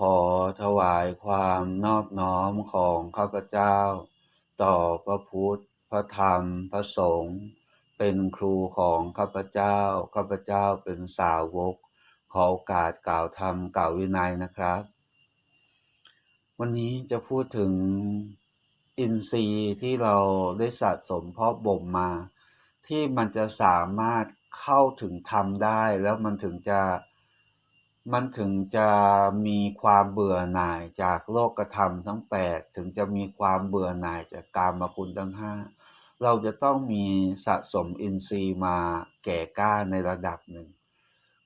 ขอถวายความนอบน้อมของข้าพเจ้า ต่อพระพุทธ พระธรรม พระสงฆ์ เป็นครูของข้าพเจ้า ข้าพเจ้าเป็นสาวก ขอโอกาสกล่าวธรรมกล่าววินัยนะครับ วันนี้จะพูดถึงอินทรีย์ที่เราได้สะสมเพาะบ่มมา ที่มันจะสามารถเข้าถึงธรรมได้แล้วมันถึงจะ มันถึงจะมีความเบื่อหน่ายจากโลกธรรมทั้ง8ถึงจะมีความเบื่อหน่ายจากกามคุณทั้ง5เราจะต้องมีสะสมอินทรีย์มาแก่กล้าในระดับหนึ่ง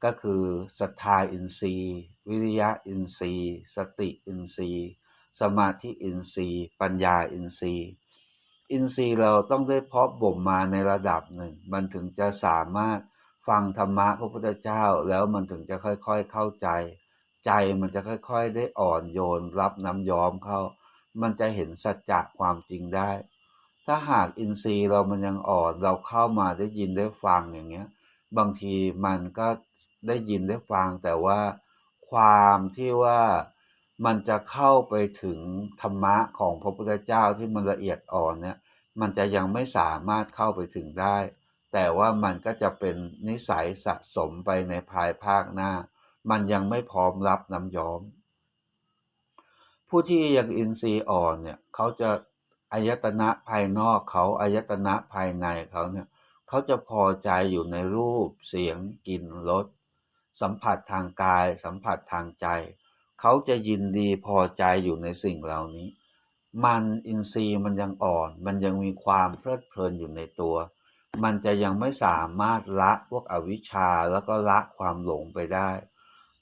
ก็คือศรัทธาอินทรีย์ วิริยะอินทรีย์ สติอินทรีย์ สมาธิอินทรีย์ ปัญญาอินทรีย์ อินทรีย์เราต้องได้เพาะบ่มมาในระดับหนึ่ง มันถึงจะสามารถ ฟังธรรมะพระพุทธเจ้าแล้วมันถึงจะค่อยๆเข้าใจ ใจมันจะค่อยๆได้อ่อนโยนรับน้ำย้อมเข้า มันจะเห็นสัจจะความจริงได้ ถ้าหากอินทรีย์เรามันยังอ่อนเราเข้ามาได้ยินได้ฟังอย่างเงี้ย บางทีมันก็ได้ยินได้ฟังแต่ว่าความที่ว่ามันจะเข้าไปถึงธรรมะของพระพุทธเจ้าที่มันละเอียดอ่อนเนี่ย มันจะยังไม่สามารถเข้าไปถึงได้ แต่ว่ามันก็จะเป็นนิสัยสะสมไปในภายภาคหน้า มันยังไม่พร้อมรับน้ำย้อม ผู้ที่ยังอินทรีย์อ่อนเนี่ยเขาจะอายตนะภายนอกเขาอายตนะภายในเขาเนี่ยเขาจะพอใจอยู่ในรูปเสียงกลิ่นรสสัมผัสทางกาย สัมผัสทางใจ เขาจะยินดีพอใจอยู่ในสิ่งเหล่านี้ มันอินทรีย์มันยังอ่อน มันยังมีความเพลิดเพลินอยู่ในตัว มันจะยังไม่สามารถละพวกอวิชชาแล้วก็ละความหลงไปได้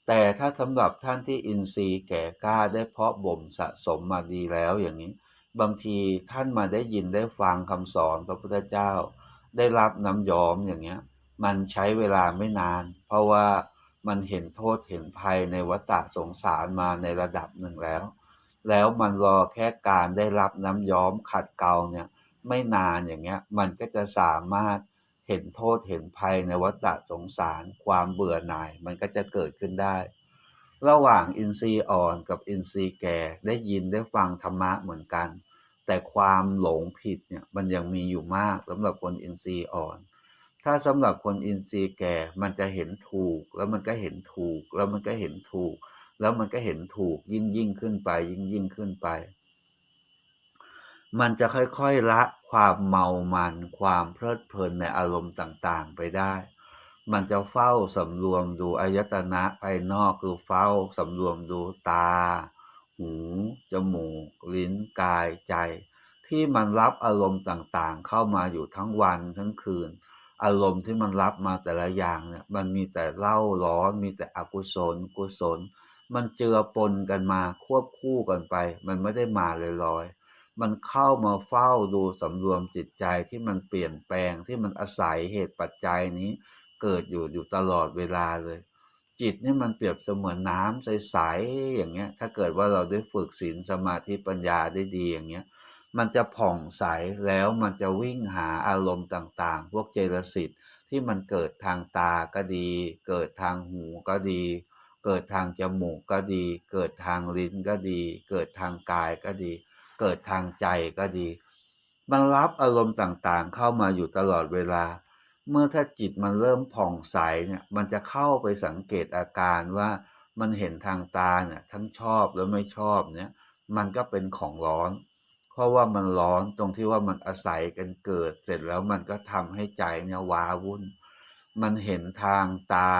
แต่ถ้าสำหรับท่านที่อินทรีย์แก่กล้าได้เพาะบ่มสะสมมาดีแล้วอย่างนี้ บางทีท่านมาได้ยินได้ฟังคำสอนพระพุทธเจ้า ได้รับน้ำยอมอย่างเงี้ย มันใช้เวลาไม่นาน เพราะว่ามันเห็นโทษเห็นภัยในวัฏสงสารมาในระดับหนึ่งแล้ว แล้วมันรอแค่การได้รับน้ำย้อมขัดเกลาเนี่ย ไม่นานอย่างเงี้ยมันก็จะสามารถเห็นโทษเห็นภัยในวัฏสงสารความเบื่อหน่ายมันก็จะเกิดขึ้นได้ ระหว่างอินทรีย์อ่อนกับอินทรีย์แก่ได้ยินได้ฟังธรรมะเหมือนกัน แต่ความหลงผิดเนี่ยมันยังมีอยู่มากสำหรับคนอินทรีย์อ่อน ถ้าสำหรับคนอินทรีย์แก่มันจะเห็นถูก แล้วมันก็เห็นถูก แล้วมันก็เห็นถูก แล้วมันก็เห็นถูกยิ่งยิ่งขึ้นไปยิ่งยิ่งขึ้นไป มันจะค่อยๆละความเมามันความเพลิดเพลินในอารมณ์ต่างๆไปได้ มันจะเฝ้าสำรวมดูอายตนะภายนอกคือเฝ้าสำรวมดูตา หูจมูก ลิ้นกายใจ ที่มันรับอารมณ์ต่างๆ เข้ามาอยู่ทั้งวันทั้งคืน อารมณ์ที่มันรับมาแต่ละอย่างเนี่ยมันมีแต่เล่าร้อนมีแต่อกุศล กุศล มันเจือปนกันมาควบคู่กันไป มันไม่ได้มาลอยๆ มันเข้ามาเฝ้าดูสำรวมจิตใจที่มันเปลี่ยนแปลงที่มันอาศัยเหตุปัจจัยนี้เกิดอยู่อยู่ตลอดเวลาเลย จิตนี่มันเปรียบเสมือนน้ำใสๆอย่างเงี้ย ถ้าเกิดว่าเราได้ฝึกศีลสมาธิปัญญาได้ดีอย่างเงี้ยมันจะผ่องใสแล้วมันจะวิ่งหาอารมณ์ต่างๆ พวกเจตสิทธิ์ที่มันเกิดทางตาก็ดี เกิดทางหูก็ดี เกิดทางจมูกก็ดี เกิดทางลิ้นก็ดี เกิดทางกายก็ดี เกิดทางใจก็ดี มันรับอารมณ์ต่างๆ เข้ามาอยู่ตลอดเวลา เมื่อถ้าจิตมันเริ่มผ่องใสเนี่ยมันจะเข้าไปสังเกตอาการว่ามันเห็นทางตาเนี่ยทั้งชอบและไม่ชอบเนี่ยมันก็เป็นของร้อน เพราะว่ามันร้อนตรงที่ว่ามันอาศัยกันเกิด เสร็จแล้วมันก็ทำให้ใจเนี่ยว้าวุ่น มันเห็นทางตา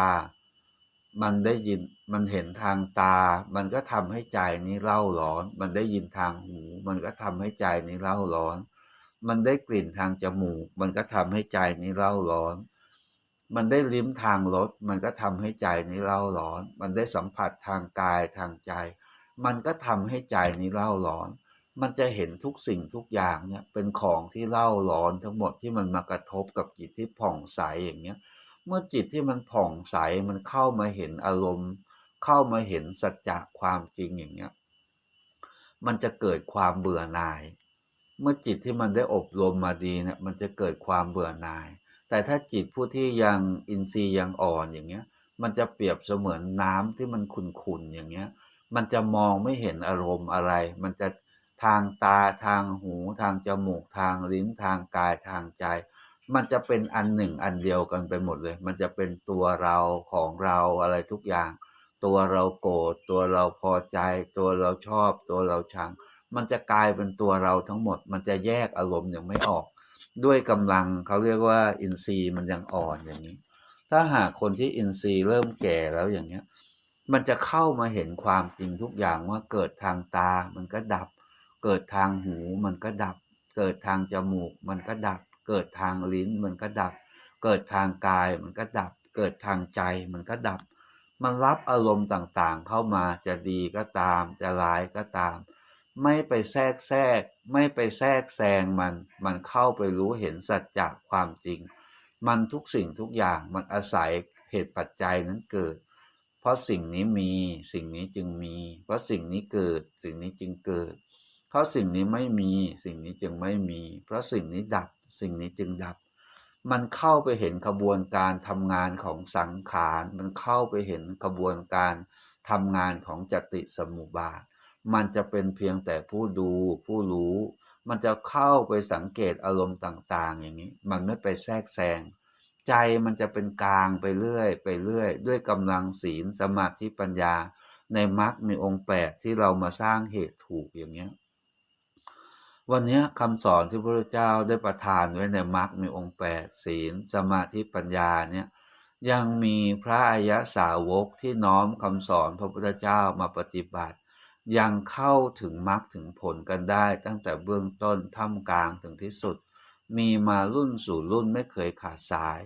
มันได้ยินมันเห็นทางตา มันก็ทำให้ใจนี้เล่าร้อน มันได้ยินทางหู มันก็ทำให้ใจนี้เล่าร้อน มันได้กลิ่นทางจมูก มันก็ทำให้ใจนี้เล่าร้อน มันได้ลิ้มทางรสมันก็ทำให้ใจนี้เล่าร้อน มันได้สัมผัสทางกายทางใจ มันก็ทำให้ใจนี้เล่าร้อน มันจะเห็นทุกสิ่งทุกอย่างเนี่ยเป็นของที่เล่าร้อนทั้งหมดที่มันมากระทบกับจิตที่ผ่องใสอย่างเงี้ย เมื่อจิตที่มันผ่องใสมันเข้ามาเห็นอารมณ์ เข้ามาเห็นสัจจะความจริงอย่างเงี้ยมันจะเกิดความเบื่อหน่าย เมื่อจิตที่มันได้อบรมมาดีเนี่ยมันจะเกิดความเบื่อหน่าย แต่ถ้าจิตผู้ที่ยังอินทรีย์ยังอ่อนอย่างเงี้ย มันจะเปรียบเสมือนน้ำที่มันขุ่นๆอย่างเงี้ย มันจะมองไม่เห็นอารมณ์อะไร มันจะทางตาทางหู ทางจมูกทางลิ้นทางกายทางใจ มันจะเป็นอันหนึ่งอันเดียวกันไปหมดเลย มันจะเป็นตัวเราของเราอะไรทุกอย่าง ตัวเราโกรธตัวเราพอใจ ตัวเราชอบ ตัวเราชัง มันจะกลายเป็นตัวเราทั้งหมด มันจะแยกอารมณ์ยังไม่ออก ด้วยกำลังเขาเรียกว่าอินทรีย์มันยังอ่อนอย่างนี้ ถ้าหากคนที่อินทรีย์เริ่มแก่แล้วอย่างเนี้ย มันจะเข้ามาเห็นความจริงทุกอย่างว่าเกิดทางตามันก็ดับ เกิดทางหูมันก็ดับ เกิดทางจมูกมันก็ดับ เกิดทางลิ้นมันก็ดับ เกิดทางกายมันก็ดับ เกิดทางใจมันก็ดับ มันรับอารมณ์ต่างๆ เข้ามาจะดีก็ตาม จะร้ายก็ตาม ไม่ไปแทรกแทรก ไม่ไปแทรกแซงมัน มันเข้าไปรู้เห็นสัจจะความจริง มันทุกสิ่งทุกอย่างมันอาศัยเหตุปัจจัยนั้นเกิด เพราะสิ่งนี้มีสิ่งนี้จึงมี เพราะสิ่งนี้เกิดสิ่งนี้จึงเกิด เพราะสิ่งนี้ไม่มีสิ่งนี้จึงไม่มี เพราะสิ่งนี้ดับ สิ่งนี้จึงดับ มันเข้าไปเห็นกระบวนการทำงานของสังขาร มันเข้าไปเห็นกระบวนการทำงานของจติสมุบาท มันจะเป็นเพียงแต่ผู้ดูผู้รู้ มันจะเข้าไปสังเกตอารมณ์ต่าง ๆ อย่างนี้ มันไม่ไปแทรกแซง ใจมันจะเป็นกลางไปเรื่อย ไปเรื่อย ด้วยกำลังศีลสมาธิปัญญา ในมรรคมีองค์แปดที่เรามาสร้างเหตุถูกอย่างเนี้ย วันนี้คำสอนที่พระพุทธเจ้าได้ประทานไว้ในมรรคมีองค์แปดศีล สมาธิปัญญาเนี่ยยังมีพระอริยสาวกที่น้อมคำสอนพระพุทธเจ้ามาปฏิบัติ ยังเข้าถึงมรรคถึงผลกันได้ ตั้งแต่เบื้องต้นท่ามกลางถึงที่สุด มีมารุ่นสู่รุ่นไม่เคยขาดสาย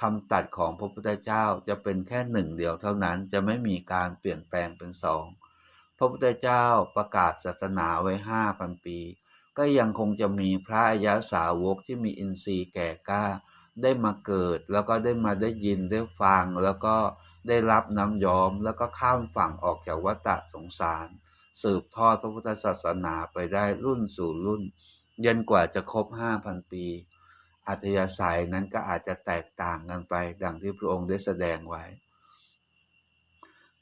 คำตัดของพระพุทธเจ้าจะเป็นแค่หนึ่งเดียวเท่านั้นจะไม่มีการเปลี่ยนแปลงเป็นสองพระพุทธเจ้าประกาศศาสนาไว้ห้าพันปี ก็ยังคงจะมีพระอริยสาวกที่มีอินทรีย์แก่กล้า ได้มาเกิดแล้วก็ได้มาได้ยินได้ฟัง แล้วก็ได้รับน้ำยอมแล้วก็ข้ามฝั่งออกจากวัฏสงสาร สืบทอดพระพุทธศาสนาไปได้รุ่นสู่รุ่นยันกว่าจะครบห้าพันปี อัธยาศัยนั้นก็อาจจะแตกต่างกันไป ดังที่พระองค์ได้แสดงไว้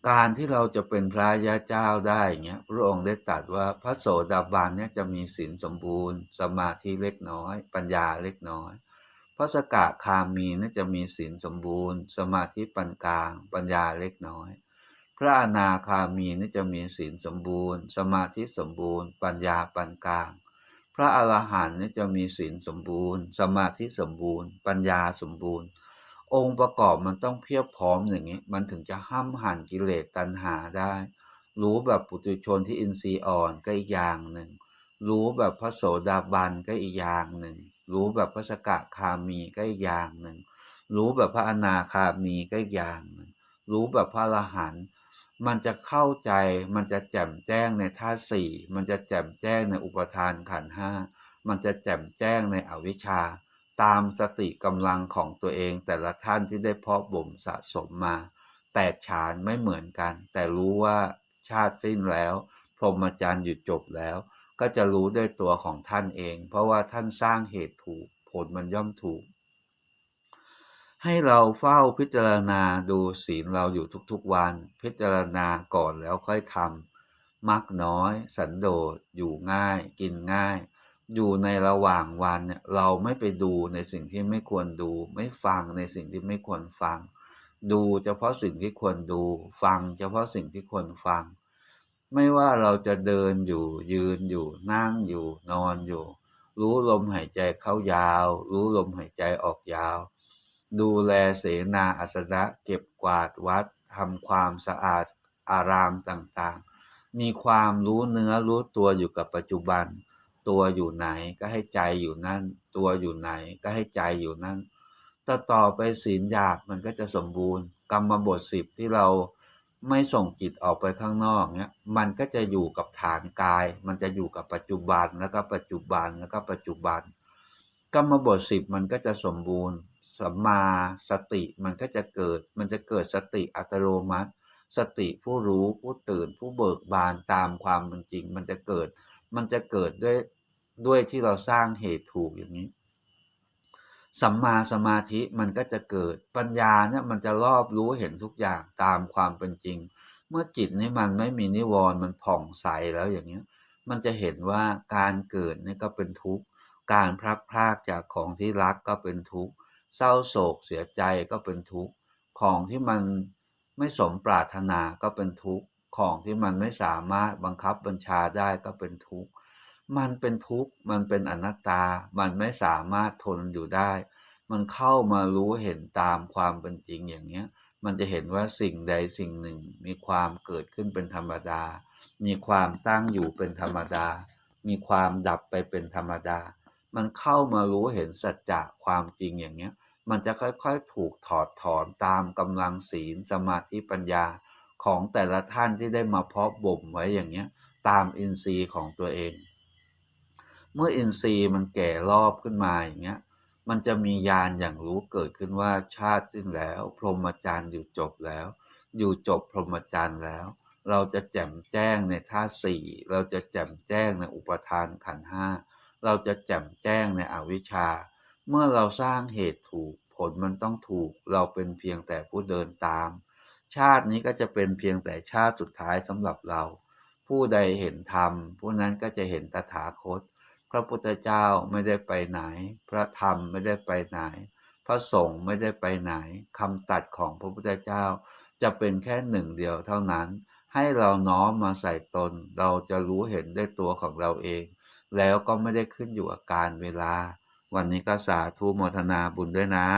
การที่เราจะเป็นพระยาเจ้าได้เงี้ยพระองค์ได้ตรัสว่าพระโสดาบันเนี่ยจะมีศีลสมบูรณ์ สมาธิเล็กน้อย ปัญญาเล็กน้อย พระสกะคามีน่าจะมีศีลสมบูรณ์ สมาธิปานกลาง ปัญญาเล็กน้อย พระอนาคามีนี่จะมีศีลสมบูรณ์ สมาธิสมบูรณ์ ปัญญาปานกลาง พระอรหันต์นี่จะมีศีลสมบูรณ์ สมาธิสมบูรณ์ ปัญญาสมบูรณ์ องค์ประกอบมันต้องเพียบพร้อมอย่างนี้ มันถึงจะห้ามหันกิเลสตัณหาได้ รู้แบบปุถุชนที่อินทรีย์อ่อนก็อีกอย่างหนึ่ง รู้แบบพระโสดาบันก็อีกอย่างหนึ่ง รู้แบบพระสกะคามีก็อีกอย่างหนึ่ง รู้แบบพระอนาคามีก็อีกอย่างหนึ่ง รู้แบบพระอรหันต์มันจะเข้าใจ มันจะแจ่มแจ้งในธาตุสี่ มันจะแจ่มแจ้งในอุปทานขันห้า มันจะแจ่มแจ้งในอวิชชา ตามสติกำลังของตัวเองแต่ละท่านที่ได้เพาะบ่มสะสมมา แตกฉานไม่เหมือนกัน แต่รู้ว่าชาติสิ้นแล้ว พรหมจรรย์หยุดจบแล้ว ก็จะรู้ด้วยตัวของท่านเอง เพราะว่าท่านสร้างเหตุถูก ผลมันย่อมถูก ให้เราเฝ้าพิจารณาดูศีลเราอยู่ทุกๆวัน พิจารณาก่อนแล้วค่อยทำมักน้อย สันโดษอยู่ง่าย กินง่าย อยู่ในระหว่างวันเนี่ยเราไม่ไปดูในสิ่งที่ไม่ควรดู ไม่ฟังในสิ่งที่ไม่ควรฟัง ดูเฉพาะสิ่งที่ควรดู ฟังเฉพาะสิ่งที่ควรฟัง ไม่ว่าเราจะเดินอยู่ยืนอยู่นั่งอยู่นอนอยู่ รู้ลมหายใจเข้ายาว รู้ลมหายใจออกยาว ดูแลเสนาอาสนะเก็บกวาดวัดทำความสะอาดอารามต่างๆ มีความรู้เนื้อรู้ตัวอยู่กับปัจจุบัน ตัวอยู่ไหนก็ให้ใจอยู่นั่น ตัวอยู่ไหนก็ให้ใจอยู่นั่นต่อต่อไปศีลหยาบมันก็จะสมบูรณ์ กรรมบทสิบที่เราไม่ส่งจิตออกไปข้างนอกเนี้ยมันก็จะอยู่กับฐานกาย มันจะอยู่กับปัจจุบันแล้วก็ปัจจุบันแล้วก็ปัจจุบัน กรรมบทสิบมันก็จะสมบูรณ์สัมมาสติมันก็จะเกิด มันจะเกิดสติอัตโนมัติ สติผู้รู้ผู้ตื่นผู้เบิกบานตามความเป็นจริง มันจะเกิด มันจะเกิดด้วย ด้วยที่เราสร้างเหตุถูกอย่างนี้ สัมมาสมาธิมันก็จะเกิดปัญญาเนี่ยมันจะรอบรู้เห็นทุกอย่างตามความเป็นจริง เมื่อจิตนี้มันไม่มีนิวรณ์มันผ่องใสแล้วอย่างนี้มันจะเห็นว่าการเกิดนี่ก็เป็นทุกข์ การพลัดพรากจากของที่รักก็เป็นทุกข์ เศร้าโศกเสียใจก็เป็นทุกข์ ของที่มันไม่สมปรารถนาก็เป็นทุกข์ ของที่มันไม่สามารถบังคับบัญชาได้ก็เป็นทุกข์ มันเป็นทุกข์ มันเป็นอนัตตา มันไม่สามารถทนอยู่ได้ มันเข้ามารู้เห็นตามความเป็นจริงอย่างเนี้ย มันจะเห็นว่าสิ่งใดสิ่งหนึ่ง มีความเกิดขึ้นเป็นธรรมดา มีความตั้งอยู่เป็นธรรมดา มีความดับไปเป็นธรรมดา มันเข้ามารู้เห็นสัจจะความจริงอย่างเนี้ย มันจะค่อยๆถูกถอดถอนตามกำลังศีลสมาธิปัญญาของแต่ละท่านที่ได้มาเพาะบ่มไว้อย่างเนี้ย ตามอินทรีย์ของตัวเอง เมื่ออินทรีย์มันแก่รอบขึ้นมาอย่างเงี้ย มันจะมีญาณอย่างรู้เกิดขึ้นว่าชาติสิ้นแล้ว พรหมจรรย์อยู่จบแล้ว อยู่จบพรหมจรรย์แล้ว เราจะแจ่มแจ้งในธาตุสี่ เราจะแจ่มแจ้งในอุปทานขันห้า เราจะแจ่มแจ้งในอวิชชา เมื่อเราสร้างเหตุถูก ผลมันต้องถูก เราเป็นเพียงแต่ผู้เดินตาม ชาตินี้ก็จะเป็นเพียงแต่ชาติสุดท้ายสำหรับเรา ผู้ใดเห็นธรรมผู้นั้นก็จะเห็นตถาคต พระพุทธเจ้าไม่ได้ไปไหน พระธรรมไม่ได้ไปไหน พระสงฆ์ไม่ได้ไปไหนคำตัดของพระพุทธเจ้า จะเป็นแค่หนึ่งเดียวเท่านั้น ให้เราน้อมมาใส่ตน เราจะรู้เห็นได้ตัวของเราเอง แล้วก็ไม่ได้ขึ้นอยู่กับการเวลา วันนี้ก็สาธุโมทนาบุญด้วยนะ